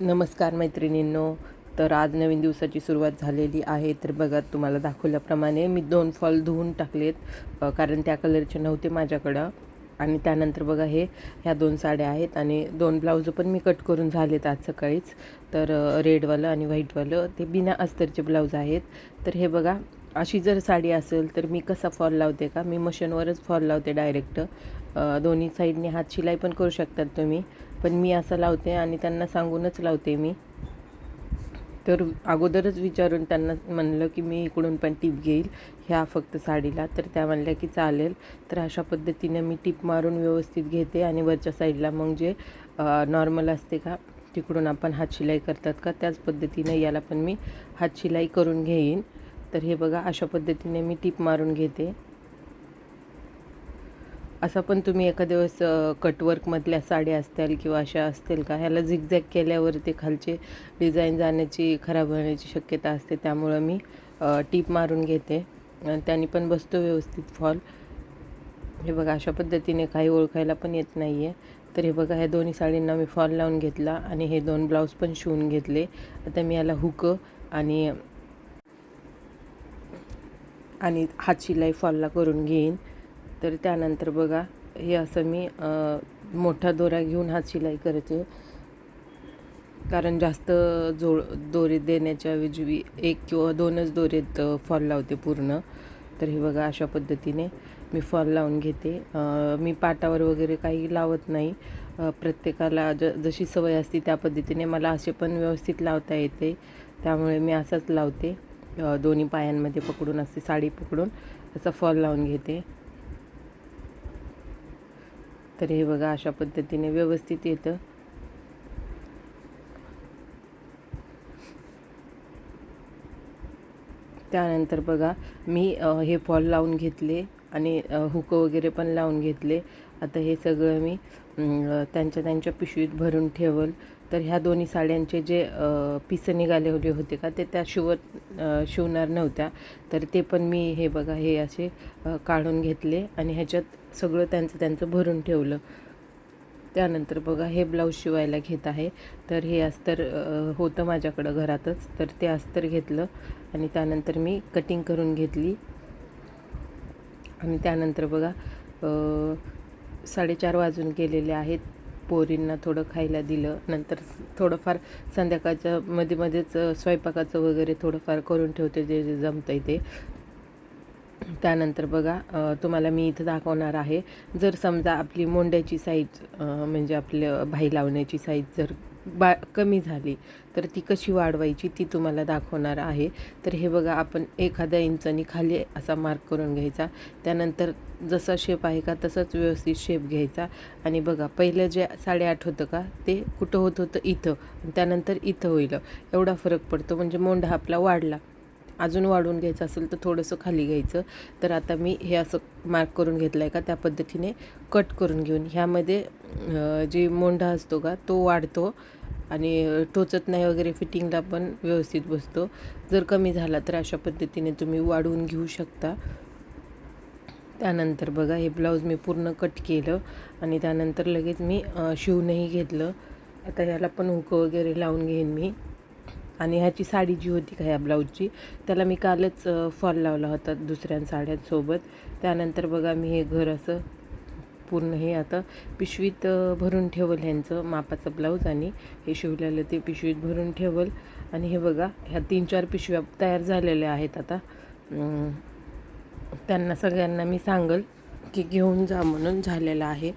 नमस्कार मैत्रिणींनो. तर आज नवीन दिवसाची सुरुवात झालेली आहे. तर बघा तुम्हाला दाखवल्याप्रमाणे मी दोन फॉल धुवून टाकलेत कारण त्या कलरचे नव्हते माझ्याकडं. आणि त्यानंतर बघा हे ह्या दोन साड्या आहेत आणि दोन ब्लाऊज पण मी कट करून झालेत आज सकाळीच. तर रेडवालं आणि व्हाईटवालं ते बिना अस्तरचे ब्लाऊज आहेत. तर हे बघा अशी जर साडी असेल तर मी कसा फॉल लावते का? मी मशीनवरच फॉल लावते डायरेक्ट. दोन्ही साईडने हात शिलाई पण करू शकतात तुम्ही. पण मी असं लावते आणि त्यांना सांगूनच लावते मी. तर अगोदरच विचारून त्यांना म्हणलं की मी इकडून पण टीप घेईल ह्या फक्त साडीला. तर त्या म्हणल्या की चालेल. तर अशा पद्धतीने मी टीप मारून व्यवस्थित घेते आणि वरच्या साईडला मग जे नॉर्मल असते का तिकडून आपण हातशिलाई करतात का त्याच पद्धतीने याला पण मी हातशिलाई करून घेईन. तर हे बघा अशा पद्धतीने मी टीप मारून घेते. असं पण तुम्ही एखाद्या वेळेस कटवर्कमधल्या साड्या असतील किंवा अशा असतील का? ह्याला झिगझॅग केल्यावर ते खालचे डिझाईन जाण्याची खराब होण्याची शक्यता असते. त्यामुळं मी टीप मारून घेते. त्याने पण बसतो व्यवस्थित फॉल हे बघा अशा पद्धतीने काही ओळखायला पण येत नाही आहे तर हे बघा ह्या दोन्ही साडींना मी फॉल लावून घेतला आणि हे दोन ब्लाऊज पण शिवून घेतले. आता मी याला हुक आणि आणि हात शिलाई फॉलला करून घेईन. तर त्यानंतर बघा हे असं मी मोठा दोरा घेऊन हा शिलाई करते. कारण जास्त जो दोरे देण्याच्या वेजवी एक किंवा दोनच दोरेत फॉल लावते पूर्ण. तर हे बघा अशा पद्धतीने मी फॉल लावून घेते. मी पाटावर वगैरे काही लावत नाही. प्रत्येकाला ज जशी सवय असते त्या पद्धतीने मला असे पण व्यवस्थित लावता येते. त्यामुळे मी असंच लावते. दोन्ही पायांमध्ये पकडून असते साडी पकडून असा फॉल लावून घेते. तर हे बघा अशा पद्धतीने व्यवस्थित येतं. त्यानंतर बघा मी हे फॉल लावून घेतले आणि हुक वगैरे पण लावून घेतले. आता हे सगळं मी त्यांच्या त्यांच्या पिशवीत भरून ठेवल. तर ह्या दोन्ही साड्यांचे जे पिसं निघालेले होते का ते त्या शिवत शिवणार नव्हत्या. तर ते पण मी हे बघा हे असे काढून घेतले आणि ह्याच्यात सगळं त्यांचं त्यांचं भरून ठेवलं. त्यानंतर बघा हे ब्लाऊज शिवायला घेत आहे. तर हे अस्तर होतं माझ्याकडं घरातच. तर ते अस्तर घेतलं आणि त्यानंतर मी कटिंग करून घेतली. आणि त्यानंतर बघा साडेचार वाजून गेलेले आहेत. पोरींना थोडं खायला दिलं. नंतर थोडंफार संध्याकाळच्या मध्ये मध्येच स्वयंपाकाचं वगैरे थोडंफार करून ठेवते जे जे जमतं आहे ते. त्यानंतर बघा तुम्हाला मी इथं दाखवणार आहे. जर समजा आपली मोंड्याची साईज म्हणजे आपलं भाई लावण्याची साईज जर बा कमी झाली. तर ती कशी वाढवायची ती तुम्हाला दाखवणार आहे. तर हे बघा आपण एखाद्या इंचानी खाली असा मार्क करून घ्यायचा. त्यानंतर जसा शेप आहे का तसाच व्यवस्थित शेप घ्यायचा. आणि बघा पहिलं जे साडेआठ होतं का ते कुठं होत होतं? इथं. आणि त्यानंतर इथं होईल. एवढा फरक पडतो. म्हणजे मोंढा आपला वाढला. अजून वाढवून घ्यायचं असेल तर थोडंसं खाली घ्यायचं. तर आता मी हे असं मार्क करून घेतलं आहे का त्या पद्धतीने कट करून घेऊन. ह्यामध्ये जे मोंढा असतो का तो वाढतो. आणि टोचत नाही वगैरे फिटिंगला पण व्यवस्थित बसतो. जर कमी झाला तर अशा पद्धतीने तुम्ही वाढवून घेऊ शकता. त्यानंतर बघा हे ब्लाऊज मी पूर्ण कट केलं आणि त्यानंतर लगेच मी शिवूनही घेतलं. आता ह्याला पण हुकं वगैरे लावून घेईन मी. आणि ह्याची साडी जी होती का ह्या ब्लाऊजची त्याला मी कालच फॉल लावला होता दुसऱ्या साड्यांसोबत. त्यानंतर बघा मी हे घर असं पूर्ण हे आता पिशवीत भरून ठेवल ह्यांचं मापाचं ब्लाऊज आणि हे शिवलेलं ते पिशवीत भरून ठेवल. आणि हे बघा ह्या तीन चार पिशव्या तयार झालेल्या आहेत आता. त्यांना सगळ्यांना मी सांगल की घेऊन जा म्हणून झालेलं आहे.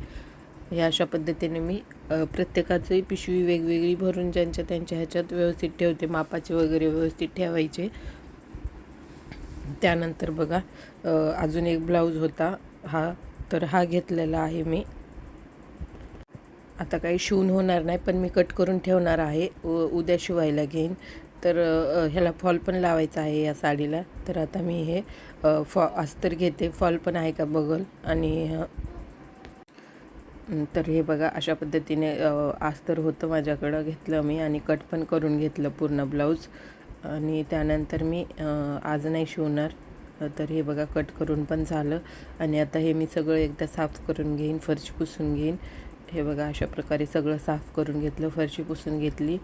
ह्या अशा पद्धतीने मी प्रत्येकाचंही पिशवी वेगवेगळी भरून ज्यांच्या त्यांच्या ह्याच्यात व्यवस्थित ठेवते मापाचे वगैरे व्यवस्थित ठेवायचे. त्यानंतर बघा अजून एक ब्लाऊज होता हा तर हा घेतलेला आहे मी. आता काही शिवून होणार नाही पण मी कट करून ठेवणार आहे. उ उद्या शिवायला घेईन. तर ह्याला फॉल पण लावायचा आहे या साडीला. तर आता मी हे फॉ अस्तर घेते. फॉल पण आहे का बघल. आणि तर हे बघा अशा पद्धतीने अस्तर होतं माझ्याकडं घेतलं मी आणि कट पण करून घेतलं पूर्ण ब्लाऊज. आणि त्यानंतर मी आज नाही शिवणार. तर हे बघा कट करून पण झालं. आणि आता हे मी सगळं एकदा साफ करून घेईन फरशी पुसून घेईन. हे बघा अशा प्रकारे सगळं साफ करून घेतलं फरशी पुसून घेतली.